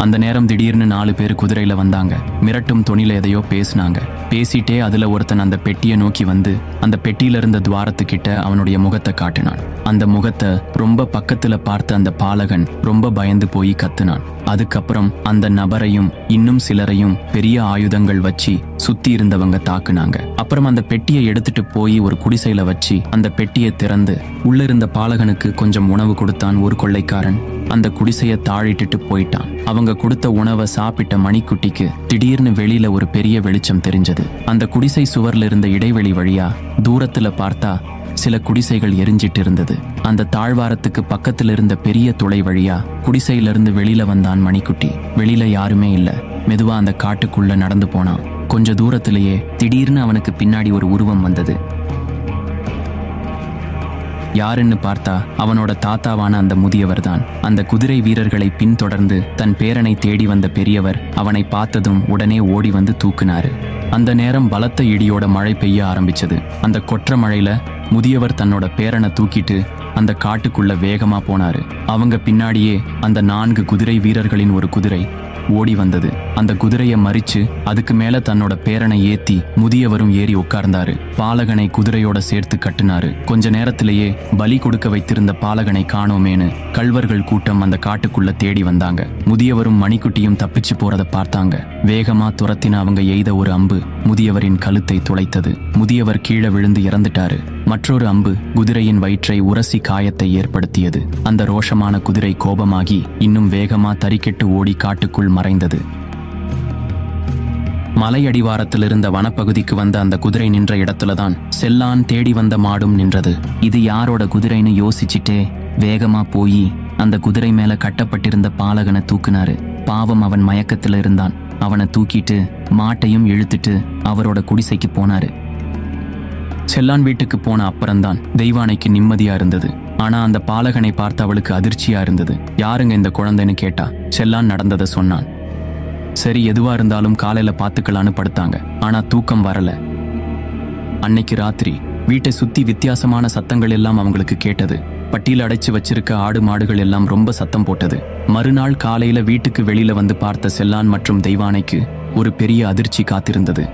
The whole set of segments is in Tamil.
அந்த நேரம் திடீர்னு நாலு பேர் குதிரையில வந்தாங்க. மிரட்டும் தொனில எதையோ பேசினாங்க. பேசிட்டே அதுல ஒருத்தன் அந்த பெட்டியை நோக்கி வந்து அந்த பெட்டியில இருந்த துவாரத்துக்கிட்ட அவனுடைய முகத்தை காட்டினான். அந்த முகத்தை ரொம்ப பக்கத்துல பார்த்த அந்த பாலகன் ரொம்ப பயந்து போய் கத்துனான். அதுக்கப்புறம் அந்த நபரையும் இன்னும் சிலரையும் பெரிய ஆயுதங்கள் வச்சு சுத்தி இருந்தவங்க தாக்குனாங்க. அப்புறம் அந்த பெட்டியை எடுத்துட்டு போய் ஒரு குடிசையில வச்சு அந்த பெட்டியை திறந்து உள்ள இருந்த பாலகனுக்கு கொஞ்சம் உணவு கொடுத்தான் ஒரு கொள்ளைக்காரன். அந்த குடிசையை தாழிட்டுட்டு போயிட்டான். அவங்க கொடுத்த உணவை சாப்பிட்ட மணிக்குட்டிக்கு திடீர்னு வெளியில ஒரு பெரிய வெளிச்சம் தெரிஞ்சது. அந்த குடிசை சுவர்ல இருந்த இடைவெளி வழியா தூரத்துல பார்த்தா சில குடிசைகள் எரிஞ்சிட்டு இருந்தது அந்த தாழ்வாரத்துக்கு பக்கத்துல இருந்த பெரிய துளை வழியா குடிசையிலிருந்து வெளியில வந்தான் மணிக்குட்டி. வெளியில யாருமே இல்ல. மெதுவா அந்த காட்டுக்குள்ள நடந்து போனான். கொஞ்ச தூரத்திலேயே திடீர்னு அவனுக்கு பின்னாடி ஒரு உருவம் வந்தது. யாருன்னு பார்த்தா அவனோட தாத்தாவான அந்த முதியவர் தான் அந்த குதிரை வீரர்களை பின்தொடர்ந்து தன் பேரனை தேடி வந்த பெரியவர் அவனை பார்த்ததும் உடனே ஓடி வந்து தூக்குனாரு. அந்த நேரம் பலத்த இடியோட மழை பெய்ய ஆரம்பிச்சது. அந்த கொற்ற மழையில முதியவர் தன்னோட பேரனை தூக்கிட்டு அந்த காட்டுக்குள்ள வேகமா போனாரு. அவங்க பின்னாடியே அந்த நான்கு குதிரை வீரர்களின் ஒரு குதிரை ஓடி வந்தது. அந்த குதிரையை மறிச்சு அதுக்கு மேல தன்னோட பேரனை ஏத்தி முதியவரும் ஏறி உட்கார்ந்தாரு. பாலகனை குதிரையோட சேர்த்து கட்டுனாரு. கொஞ்ச நேரத்திலேயே பலி கொடுக்க வைத்திருந்த பாலகனை காணோமேனு கள்வர்கள் கூட்டம் அந்த காட்டுக்குள்ள தேடி வந்தாங்க. முதியவரும் மணிக்குட்டியும் தப்பிச்சு போறத பார்த்தாங்க. வேகமா துரத்தின அவங்க எய்த ஒரு அம்பு முதியவரின் கழுத்தை துளைத்தது. முதியவர் கீழே விழுந்து இறந்துட்டாரு. மற்றொரு அம்பு குதிரையின் வயிற்றை உரசி காயத்தை ஏற்படுத்தியது. அந்த ரோஷமான குதிரை கோபமாகி இன்னும் வேகமா தறிக்கெட்டு ஓடி காட்டுக்குள் மறைந்தது. மலையடிவாரத்தில் இருந்த வனப்பகுதிக்கு வந்த அந்த குதிரை நின்ற இடத்துல தான் செல்லான் தேடி வந்த மாடும் நின்றது. இது யாரோட குதிரைன்னு யோசிச்சுட்டே வேகமா போய் அந்த குதிரை மேல கட்டப்பட்டிருந்த பாலகனை தூக்குனாரு. பாவம் அவன் மயக்கத்துல இருந்தான். அவனை தூக்கிட்டு மாட்டையும் இழுத்துட்டு அவரோட குடிசைக்கு போனாரு. செல்லான் வீட்டுக்கு போன அப்புறம்தான் தெய்வானைக்கு நிம்மதியா இருந்தது. ஆனா அந்த பாலகனை பார்த்து அவளுக்கு அதிர்ச்சியா இருந்தது. யாருங்க இந்த குழந்தைன்னு கேட்டா செல்லான் நடந்ததை சொன்னான். சரி எதுவா இருந்தாலும் காலையில பாத்துக்கலான்னு படுத்தாங்க. ஆனா தூக்கம் வரல. அன்னைக்கு ராத்திரி வீட்டை சுத்தி வித்தியாசமான சத்தங்கள் எல்லாம் அவங்களுக்கு கேட்டது. பட்டியில் அடைச்சு வச்சிருக்க ஆடு மாடுகள் எல்லாம் ரொம்ப சத்தம் போட்டது. மறுநாள் காலையில வீட்டுக்கு வெளியில வந்து பார்த்த செல்லான் மற்றும் தெய்வானைக்கு ஒரு பெரிய அதிர்ச்சி காத்திருந்தது.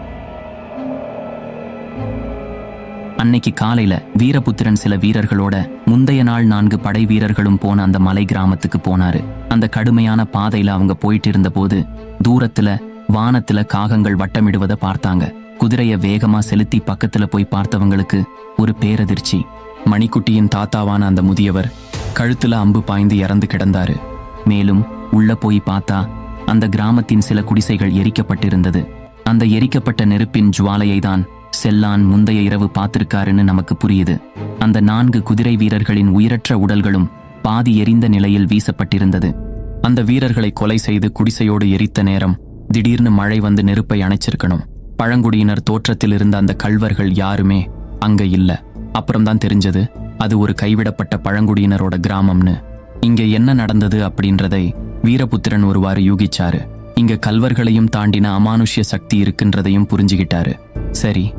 அன்னைக்கு காலையில வீரபுத்திரன் சில வீரர்களோட முந்தைய நாள் நான்கு படை வீரர்களும் போன அந்த மலை கிராமத்துக்கு போனாரு. அந்த கடுமையான பாதையில அவங்க போயிட்டு இருந்தபோது தூரத்துல வானத்துல காகங்கள் வட்டமிடுவதை பார்த்தாங்க. குதிரைய வேகமா செலுத்தி பக்கத்துல போய் பார்த்தவங்களுக்கு ஒரு பேரதிர்ச்சி. மணிக்குட்டியின் தாத்தாவான அந்த முதியவர் கழுத்துல அம்பு பாய்ந்து இறந்து கிடந்தாரு. மேலும் உள்ள போய் பார்த்தா அந்த கிராமத்தின் சில குடிசைகள் எரிக்கப்பட்டிருந்தது. அந்த எரிக்கப்பட்ட நெருப்பின் ஜுவாலையை தான் செல்லான் முந்தைய இரவு பார்த்திருக்காருன்னு நமக்கு புரியுது. அந்த நான்கு குதிரை வீரர்களின் உயிரற்ற உடல்களும் பாதி எரிந்த நிலையில் வீசப்பட்டிருந்தது. அந்த வீரர்களை கொலை செய்து குடிசையோடு எரித்த நேரம் திடீர்னு மழை வந்து நெருப்பை அணைச்சிருக்கணும். பழங்குடியினர் தோற்றத்தில் இருந்த அந்த கல்வர்கள் யாருமே அங்க இல்ல. அப்புறம்தான் தெரிஞ்சது அது ஒரு கைவிடப்பட்ட பழங்குடியினரோட கிராமம்னு. இங்க என்ன நடந்தது அப்படின்றதை வீரபுத்திரன் ஒருவாறு யூகிச்சாரு. இங்க கல்வர்களையும் தாண்டின அமானுஷ்ய சக்தி இருக்குன்றதையும் புரிஞ்சுகிட்டாரு. சரி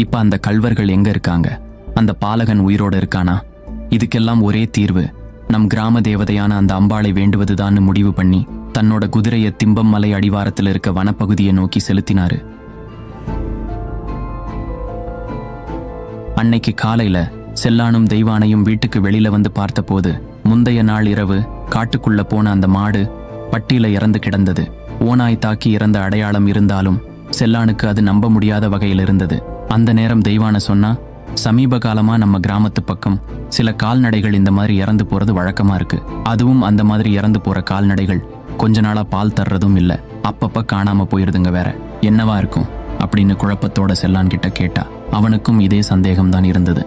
இப்ப அந்த கல்வர்கள் எங்க இருக்காங்க? அந்த பாலகன் உயிரோட இருக்கானா? இதுக்கெல்லாம் ஒரே தீர்வு. நம் கிராம தேவதையான அந்த அம்பாளை வேண்டுவதுதான்னு முடிவு பண்ணி தன்னோட குதிரையை திம்பம் மலை அடிவாரத்தில் இருக்க வனப்பகுதியை நோக்கி செலுத்தினாரு. அன்னைக்கு காலையில செல்லானும் தெய்வானையும் வீட்டுக்கு வெளியில வந்து பார்த்தபோது முந்தைய நாள் இரவு காட்டுக்குள்ள போன அந்த மாடு பட்டியில இறந்து கிடந்தது. ஓனாய் தாக்கி இறந்த அடையாளம் இருந்தாலும் செல்லானுக்கு அது நம்ப முடியாத வகையில் இருந்தது. அந்த நேரம் தெய்வான சொன்னா சமீப காலமா நம்ம கிராமத்து பக்கம் சில கால்நடைகள் இந்த மாதிரி இறந்து போறது வழக்கமா இருக்கு. அதுவும் அந்த மாதிரி இறந்து போற கால்நடைகள் கொஞ்ச நாளா பால் தர்றதும் இல்ல. அப்பப்ப காணாம போயிருதுங்க வேற. என்னவா இருக்கும்? அப்படின்னு குழப்பத்தோட செல்லான் கிட்ட கேட்டா. அவனுக்கும் இதே சந்தேகம்தான் இருந்தது.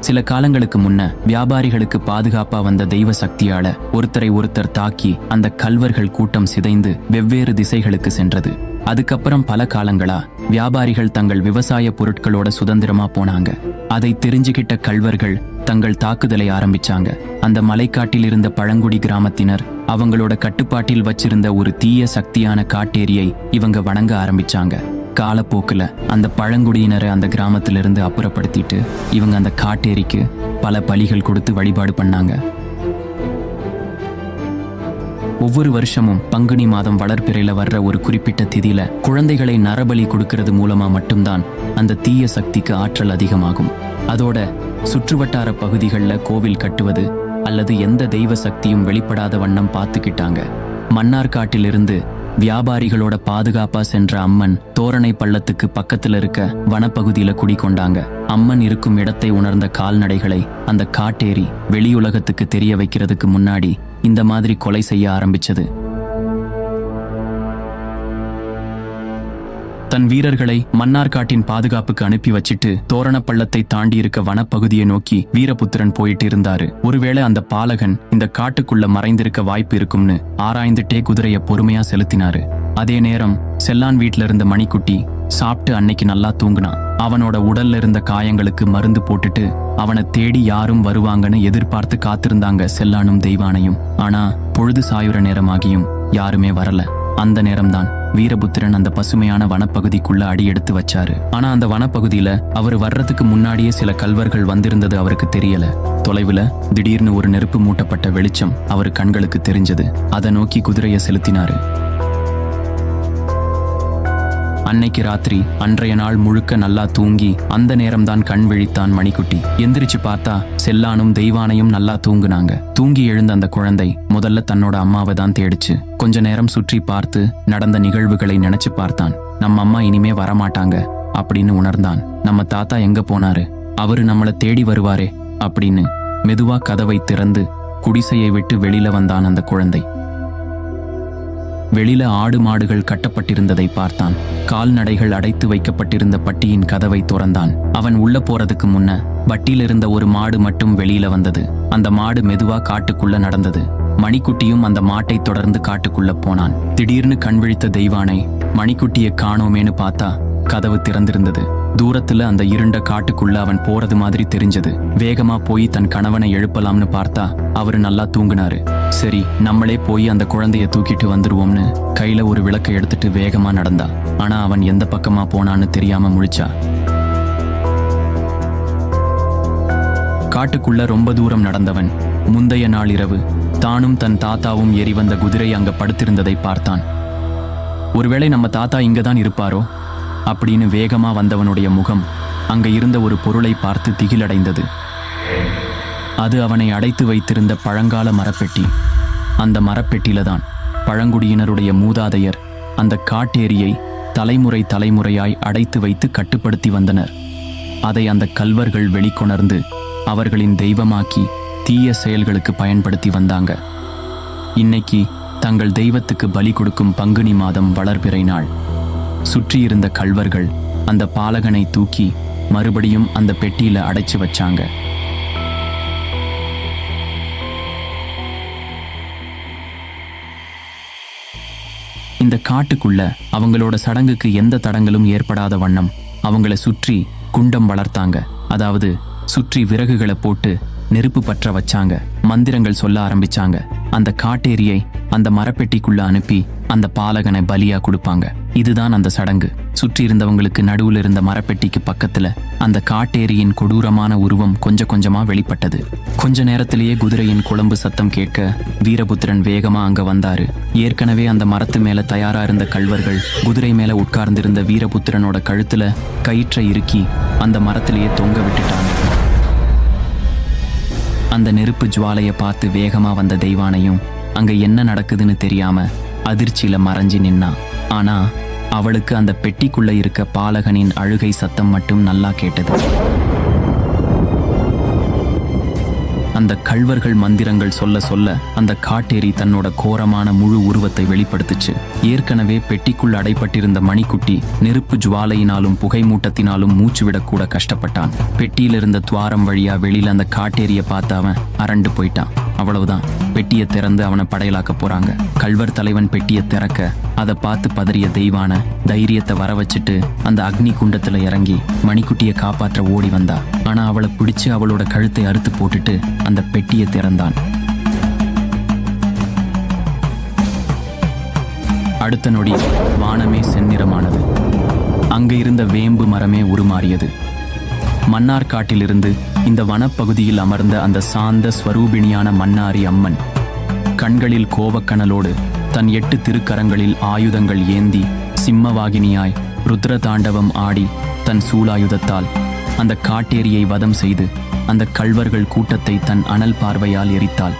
சில காலங்களுக்கு முன்ன வியாபாரிகளுக்கு பாதுகாப்பா வந்த தெய்வ சக்தியால ஒருத்தரை ஒருத்தர் தாக்கி அந்த கல்வர்கள் கூட்டம் சிதைந்து வெவ்வேறு திசைகளுக்கு சென்றது. அதுக்கப்புறம் பல காலங்களா வியாபாரிகள் தங்கள் விவசாய பொருட்களோட சுதந்திரமா போனாங்க. அதை தெரிஞ்சுகிட்ட கல்வர்கள் தங்கள் தாக்குதலை ஆரம்பிச்சாங்க. அந்த மலைக்காட்டில் இருந்த பழங்குடி கிராமத்தினர் அவங்களோட கட்டுப்பாட்டில் வச்சிருந்த ஒரு தீய சக்தியான காட்டேரியை இவங்க வணங்க ஆரம்பிச்சாங்க. காலப்போக்கில் அந்த பழங்குடியினரை அந்த கிராமத்திலிருந்து அப்புறப்படுத்திட்டு இவங்க அந்த காட்டேரிக்கு பல பலிகள் கொடுத்து வழிபாடு பண்ணாங்க. ஒவ்வொரு வருஷமும் பங்குனி மாதம் வளர்ப்பிறையில் வர்ற ஒரு குறிப்பிட்ட திதியில குழந்தைகளை நரபலி கொடுக்கிறது மூலமா மட்டும்தான் அந்த தீய சக்திக்கு ஆற்றல் அதிகமாகும். அதோட சுற்றுவட்டார பகுதிகளில் கோவில் கட்டுவது அல்லது எந்த தெய்வ சக்தியும் வெளிப்படாத வண்ணம் பார்த்துக்கிட்டாங்க. மன்னார்காட்டிலிருந்து வியாபாரிகளோட பாதுகாப்பா சென்ற அம்மன் தோரணை பள்ளத்துக்கு பக்கத்துல இருக்க வனப்பகுதியில குடிக்கொண்டாங்க அம்மன் இருக்கும் இடத்தை உணர்ந்த கால்நடைகளை அந்த காட்டேரி வெளியுலகத்துக்கு தெரிய வைக்கிறதுக்கு முன்னாடி இந்த மாதிரி கொலை செய்ய ஆரம்பிச்சது. தன் வீரர்களை மன்னார்காட்டின் பாதுகாப்புக்கு அனுப்பி வச்சிட்டு தோரணப்பள்ளத்தை தாண்டி இருக்க வனப்பகுதியை நோக்கி வீரபுத்திரன் போயிட்டு இருந்தாரு ஒருவேளை அந்த பாலகன் இந்த காட்டுக்குள்ள மறைந்திருக்க வாய்ப்பு இருக்கும்னு ஆராய்ந்துட்டே குதிரைய பொறுமையா செலுத்தினாரு. அதே நேரம் செல்லான் வீட்ல இருந்த மணிக்குட்டி சாப்பிட்டு அன்னைக்கு நல்லா தூங்குனான் அவனோட உடல்ல இருந்த காயங்களுக்கு மருந்து போட்டுட்டு அவனை தேடி யாரும் வருவாங்கன்னு எதிர்பார்த்து காத்திருந்தாங்க செல்லானும் தெய்வானையும். ஆனா பொழுது சாயுற நேரமாகியும் யாருமே வரல. அந்த நேரம்தான் வீரபுத்திரன் அந்த பசுமையான வனப்பகுதிக்குள்ள அடி எடுத்து வச்சாரு. ஆனா அந்த வனப்பகுதியில அவர் வர்றதுக்கு முன்னாடியே சில கல்வர்கள் வந்திருந்தது அவருக்கு தெரியல. தொலைவுல திடீர்னு ஒரு நெருப்பு மூட்டப்பட்ட வெளிச்சம் அவர் கண்களுக்கு தெரிஞ்சது. அதை நோக்கி குதிரையை செலுத்தினாரு. அன்னைக்கு ராத்திரி அன்றைய நாள் முழுக்க நல்லா தூங்கி அந்த நேரம்தான் கண் விழித்தான் மணிக்குட்டி. எந்திரிச்சு பார்த்தா செல்லானும் தெய்வானையும் நல்லா தூங்குனாங்க. தூங்கி எழுந்த அந்த குழந்தை முதல்ல தன்னோட அம்மாவை தான் தேடிச்சு. கொஞ்ச நேரம் சுற்றி பார்த்து நடந்த நிகழ்வுகளை நினைச்சு பார்த்தான். நம்ம அம்மா இனிமே வரமாட்டாங்க அப்படின்னு உணர்ந்தான். நம்ம தாத்தா எங்க போனாரு? அவரு நம்மளை தேடி வருவாரே அப்படின்னு மெதுவா கதவை திறந்து குடிசையை விட்டு வெளியில வந்தான் அந்த குழந்தை. வெளியில ஆடு மாடுகள் கட்டப்பட்டிருந்ததை பார்த்தான். கால்நடைகள் அடைத்து வைக்கப்பட்டிருந்த பட்டியின் கதவை துறந்தான். அவன் உள்ள போறதுக்கு முன்ன பட்டியிலிருந்த ஒரு மாடு மட்டும் வெளியில வந்தது. அந்த மாடு மெதுவா காட்டுக்குள்ள நடந்தது. மணிக்குட்டியும் அந்த மாட்டை தொடர்ந்து காட்டுக்குள்ள போனான். திடீர்னு கண் விழித்த தெய்வானை மணிக்குட்டியை காணோமேன்னு பார்த்தா கதவு திறந்திருந்தது. தூரத்துல அந்த இருண்ட காட்டுக்குள்ள அவன் போறது மாதிரி தெரிஞ்சது. வேகமா போய் தன் கணவனை எழுப்பலாம்னு பார்த்தா அவரு நல்லா தூங்குனாரு. சரி நம்மளே போய் அந்த குழந்தைய தூக்கிட்டு வந்துருவோம்னு கையில ஒரு விளக்கை எடுத்துட்டு வேகமா நடந்தா. ஆனா அவன் எந்த பக்கமா போனான்னு தெரியாம முழிச்சா. காட்டுக்குள்ள ரொம்ப தூரம் நடந்தவன். முந்தைய நாள் இரவு தானும் தன் தாத்தாவும் ஏறி வந்த குதிரை அங்க படுத்திருந்ததை பார்த்தான். ஒருவேளை நம்ம தாத்தா இங்கதான் இருப்பாரோ? அப்படின்னு வேகமா வந்தவனுடைய முகம் அங்க இருந்த ஒரு பொருளை பார்த்து திகிலடைந்தது. அது அவனை அடைத்து வைத்திருந்த பழங்கால மரப்பெட்டி. அந்த மரப்பெட்டியில தான் பழங்குடியினருடைய மூதாதையர் அந்த காட்டேரியை தலைமுறை தலைமுறையாய் அடைத்து வைத்து கட்டுப்படுத்தி வந்தனர். அதை அந்த கல்வர்கள் வெளிக்கொணர்ந்து அவர்களின் தெய்வமாக்கி தீய செயல்களுக்கு பயன்படுத்தி வந்தாங்க. இன்னைக்கு தங்கள் தெய்வத்துக்கு பலி கொடுக்கும் பங்குனி மாதம் வளர்பிறை நாள். சுற்றியிருந்த கல்வர்கள் அந்த பாலகனை தூக்கி மறுபடியும் அந்த பெட்டியில அடைச்சு வச்சாங்க. இந்த காட்டுக்குள்ள அவங்களோட சடங்குக்கு எந்த தடங்களும் ஏற்படாத வண்ணம் அவங்கள சுற்றி குண்டம் வளர்த்தாங்க. அதாவது சுற்றி விறகுகளை போட்டு நெருப்பு பற்ற வச்சாங்க. மந்திரங்கள் சொல்ல ஆரம்பிச்சாங்க. அந்த காட்டேரியை அந்த மரப்பெட்டிக்குள்ள அனுப்பி அந்த பாலகனை பலியா கொடுப்பாங்க. இதுதான் அந்த சடங்கு. சுற்றி இருந்தவங்களுக்கு நடுவில் இருந்த மரப்பெட்டிக்கு பக்கத்துல அந்த காட்டேரியின் கொடூரமான உருவம் கொஞ்சம் கொஞ்சமா வெளிப்பட்டது. கொஞ்ச நேரத்திலேயே குதிரையின் குழம்பு சத்தம் கேட்க வீரபுத்திரன் வேகமா அங்க வந்தாரு. ஏற்கனவே அந்த மரத்து மேல தயாரா இருந்த கல்வர்கள் குதிரை மேல உட்கார்ந்திருந்த வீரபுத்திரனோட கழுத்துல கயிற்றை இறுக்கி அந்த மரத்திலேயே தொங்க விட்டுட்டாங்க. அந்த நெருப்பு ஜுவாலையை பார்த்து வேகமாக வந்த தெய்வானையும் அங்கே என்ன நடக்குதுன்னு தெரியாம அதிர்ச்சியில் மறைஞ்சு நின்னா. ஆனால் அவளுக்கு அந்த பெட்டிக்குள்ளே இருக்க பாலகனின் அழுகை சத்தம் மட்டும் நல்லா கேட்டது. அந்த கள்வர்கள் மந்திரங்கள் சொல்ல சொல்ல அந்த காட்டேரி தன்னோட கோரமான முழு உருவத்தை வெளிப்படுத்துச்சு. ஏற்கனவே பெட்டிக்குள் அடைப்பட்டிருந்த மணிக்குட்டி நெருப்பு ஜுவாலையினாலும் புகை மூட்டத்தினாலும் மூச்சு விடக்கூட கஷ்டப்பட்டான். பெட்டியிலிருந்த துவாரம் வழியா வெளியில அந்த காட்டேரிய பார்த்து அவன் அரண்டு போயிட்டான். அவ்வளவுதான். பெட்டியை திறந்து அவனை படையலாக்க போறாங்க. கல்வர் தலைவன் பெட்டியை திறக்க அதை பார்த்து பதறிய தெய்வான தைரியத்தை வர வச்சுட்டு அந்த அக்னி குண்டத்துல இறங்கி மணிக்குட்டியை காப்பாற்ற ஓடி வந்தா. ஆனா அவளை பிடிச்சு அவளோட கழுத்தை அறுத்து போட்டுட்டு அந்த பெட்டியை திறந்தான். அடுத்த நொடி வானமே செந்நிறமானது. அங்கு இருந்த வேம்பு மரமே உருமாறியது. மன்னார் காட்டிலிருந்து இந்த வனப்பகுதியில் அமர்ந்த அந்த சாந்த ஸ்வரூபிணியான மன்னாரி அம்மன் கண்களில் கோவக்கணலோடு தன் எட்டு திருக்கரங்களில் ஆயுதங்கள் ஏந்தி சிம்மவாகினியாய் ருத்ர தாண்டவம் ஆடி தன் சூலாயுதத்தால் அந்த காட்டேரியை வதம் செய்து அந்த கள்வர்கள் கூட்டத்தை தன் அனல் பார்வையால் எரித்தாள்.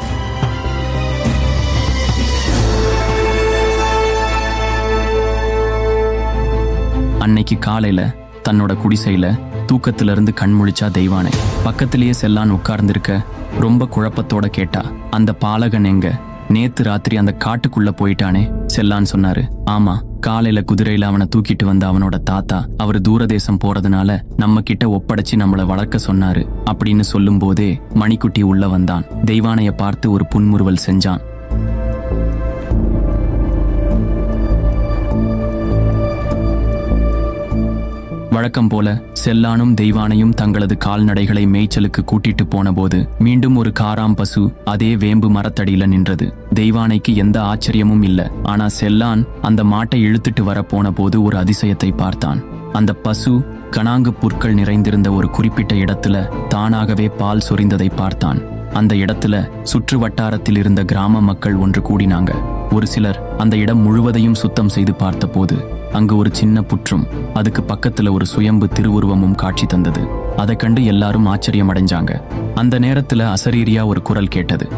அன்னைக்கு காலையில தன்னோட குடிசையில தூக்கத்திலிருந்து கண்முழிச்சா கண் முழிச்சா தெய்வானை. பக்கத்திலேயே செல்லான் உட்கார்ந்திருக்க ரொம்ப குழப்பத்தோட கேட்டா அந்த பாலகன் எங்க? நேத்து ராத்திரி அந்த காட்டுக்குள்ள போயிட்டானே செல்லான் சொன்னாரு. ஆமா காலையில குதிரையில அவனை தூக்கிட்டு வந்த அவனோட தாத்தா அவர் தூரதேசம் போறதுனால நம்ம கிட்ட ஒப்படைச்சு நம்மள வளர்க்க சொன்னாரு அப்படின்னு சொல்லும் போதே மணிக்குட்டி உள்ள வந்தான். தெய்வானைய பார்த்து ஒரு புன்முறுவல் செஞ்சான். வழக்கம் போல செல்லானும் தெய்வானையும் தங்களது கால்நடைகளை மேய்ச்சலுக்கு கூட்டிட்டு போனபோது மீண்டும் ஒரு காராம் பசு அதே வேம்பு மரத்தடியில நின்றது. தெய்வானைக்கு எந்த ஆச்சரியமும் இல்ல. ஆனா செல்லான் அந்த மாட்டை இழுத்துட்டு வர போன போது ஒரு அதிசயத்தை பார்த்தான். அந்த பசு கணாங்கு புற்கள் நிறைந்திருந்த ஒரு குறிப்பிட்ட இடத்துல தானாகவே பால் சொரிந்ததை பார்த்தான். அந்த இடத்துல சுற்று வட்டாரத்தில் இருந்த கிராம மக்கள் ஒன்று கூடினாங்க. ஒரு சிலர் அந்த இடம் முழுவதையும் சுத்தம் செய்து பார்த்தபோது அங்கு ஒரு சின்ன புற்றும் அதுக்கு பக்கத்துல ஒரு சுயம்பு திருவுருவமும் காட்சி தந்தது. அதை கண்டு எல்லாரும் ஆச்சரியம் அடைஞ்சாங்க அந்த நேரத்துல அசரீரியா ஒரு குரல் கேட்டது.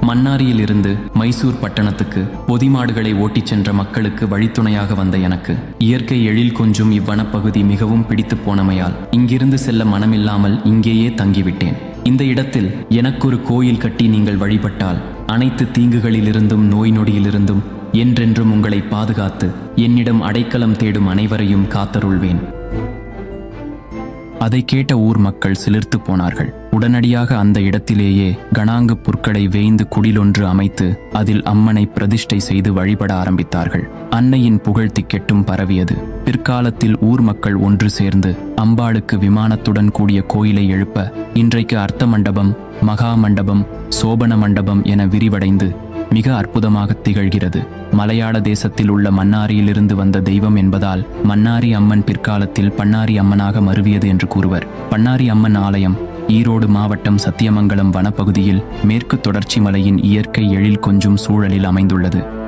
மன்னாரியில் இருந்து மைசூர் பட்டணத்துக்கு பொதிமாடுகளை ஓட்டிச் சென்ற மக்களுக்கு வழித்துணையாக வந்த எனக்கு இயற்கை எழில் கொஞ்சும் இவ்வனப்பகுதி மிகவும் பிடித்து போனமையால் இங்கிருந்து செல்ல மனமில்லாமல் இங்கேயே தங்கிவிட்டேன். இந்த இடத்தில் எனக்கொரு கோயில் கட்டி நீங்கள் வழிபட்டால் அனைத்து தீங்குகளிலிருந்தும் நோய் நொடியிலிருந்தும் என்றென்றும் உங்களை பாதுகாத்து என்னிடம் அடைக்கலம் தேடும் அனைவரையும் காத்தருள்வேன். அதை கேட்ட ஊர் மக்கள் சிலிர்த்து போனார்கள். உடனடியாக அந்த இடத்திலேயே கணாங்கு புற்களை வேய்ந்து குடிலொன்று அமைத்து அதில் அம்மனை பிரதிஷ்டை செய்து வழிபட ஆரம்பித்தார்கள். அன்னையின் புகழ் திக்கெட்டும் பரவியது. பிற்காலத்தில் ஊர் மக்கள் ஒன்று சேர்ந்து அம்பாளுக்கு விமானத்துடன் கூடிய கோயிலை எழுப்ப இன்றைக்கு அர்த்த மண்டபம் மகா மண்டபம் சோபன மண்டபம் என விரிவடைந்து மிக அற்புதமாக திகழ்கிறது. மலையாள தேசத்தில் உள்ள மன்னாரியிலிருந்து வந்த தெய்வம் என்பதால் மன்னாரி அம்மன் பிற்காலத்தில் பன்னாரி அம்மனாக மருவியது என்று கூறுவர். பன்னாரி அம்மன் ஆலயம் ஈரோடு மாவட்டம் சத்தியமங்கலம் வனப்பகுதியில் மேற்கு தொடர்ச்சி மலையின் இயற்கை எழில் கொஞ்சும் சூழலில் அமைந்துள்ளது.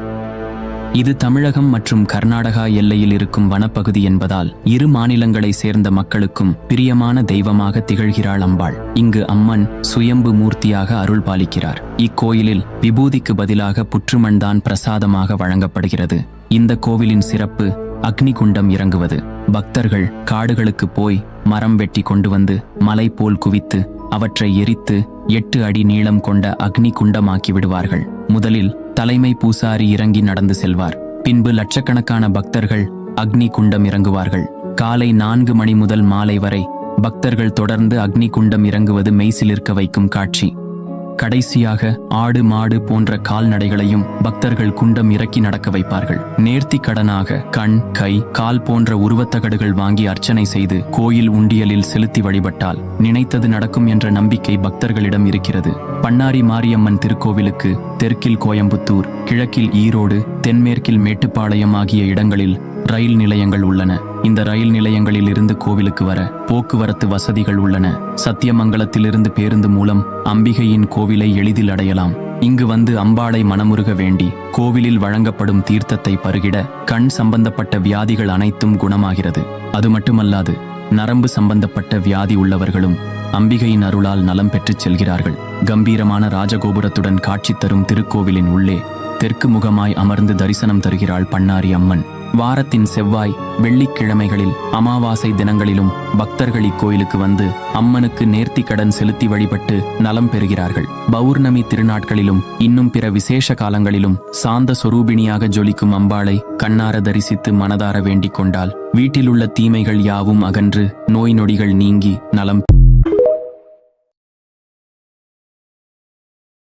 இது தமிழகம் மற்றும் கர்நாடகா எல்லையில் இருக்கும் வனப்பகுதி என்பதால் இரு மாநிலங்களை சேர்ந்த மக்களுக்கும் பிரியமான தெய்வமாக திகழ்கிறாள் அம்பாள். இங்கு அம்மன் சுயம்பு மூர்த்தியாக அருள் பாலிக்கிறார். இக்கோயிலில் விபூதிக்கு பதிலாக புற்றுமண்தான் பிரசாதமாக வழங்கப்படுகிறது. இந்த கோவிலின் சிறப்பு அக்னி குண்டம் இறங்குவது. பக்தர்கள் காடுகளுக்கு போய் மரம் வெட்டி கொண்டு வந்து மலை போல் குவித்து அவற்றை எரித்து எட்டு அடி நீளம் கொண்ட அக்னி குண்டமாக்கி விடுவார்கள். முதலில் தலைமை பூசாரி இறங்கி நடந்து செல்வார். பின்பு லட்சக்கணக்கான பக்தர்கள் அக்னி குண்டம் இறங்குவார்கள். காலை நான்கு மணி முதல் மாலை வரை பக்தர்கள் தொடர்ந்து அக்னி குண்டம் இறங்குவது மெய்சிலிருக்க வைக்கும் காட்சி. கடைசியாக ஆடு மாடு போன்ற கால்நடைகளையும் பக்தர்கள் குண்டம் இறக்கி நடக்க வைப்பார்கள். நேர்த்தி கடனாக கண் கை கால் போன்ற உருவத்தகடுகள் வாங்கி அர்ச்சனை செய்து கோயில் உண்டியலில் செலுத்தி வழிபட்டால் நினைத்தது நடக்கும் என்ற நம்பிக்கை பக்தர்களிடம் இருக்கிறது. பண்ணாரி மாரியம்மன் திருக்கோவிலுக்கு தெற்கில் கோயம்புத்தூர் கிழக்கில் ஈரோடு தென்மேற்கில் மேட்டுப்பாளையம் ஆகிய இடங்களில் ரயில் நிலையங்கள் உள்ளன. இந்த ரயில் நிலையங்களில் இருந்து கோவிலுக்கு வர போக்குவரத்து வசதிகள் உள்ளன. சத்தியமங்கலத்திலிருந்து பேருந்து மூலம் அம்பிகையின் கோவிலை எளிதில் அடையலாம். இங்கு வந்து அம்பாளை மனமுருக வேண்டி கோவிலில் வழங்கப்படும் தீர்த்தத்தை பருகிட கண் சம்பந்தப்பட்ட வியாதிகள் அனைத்தும் குணமாகிறது. அது மட்டுமல்லாது நரம்பு சம்பந்தப்பட்ட வியாதி உள்ளவர்களும் அம்பிகையின் அருளால் நலம் பெற்றுச் செல்கிறார்கள். கம்பீரமான ராஜகோபுரத்துடன் காட்சி தரும் திருக்கோவிலின் உள்ளே தெற்கு முகமாய் அமர்ந்து தரிசனம் தருகிறாள் பண்ணாரி அம்மன். வாரத்தின் செவ்வாய் வெள்ளிக்கிழமைகளில் அமாவாசை தினங்களிலும் பக்தர்கள் இக்கோயிலுக்கு வந்து அம்மனுக்கு நேர்த்தி கடன் செலுத்தி வழிபட்டு நலம் பெறுகிறார்கள். பௌர்ணமி திருநாட்களிலும் இன்னும் பிற விசேஷ காலங்களிலும் சாந்த சொரூபிணியாக ஜொலிக்கும் அம்பாளை கண்ணார தரிசித்து மனதார வேண்டிக் கொண்டால் வீட்டிலுள்ள தீமைகள் யாவும் அகன்று நோய் நொடிகள் நீங்கி நலம்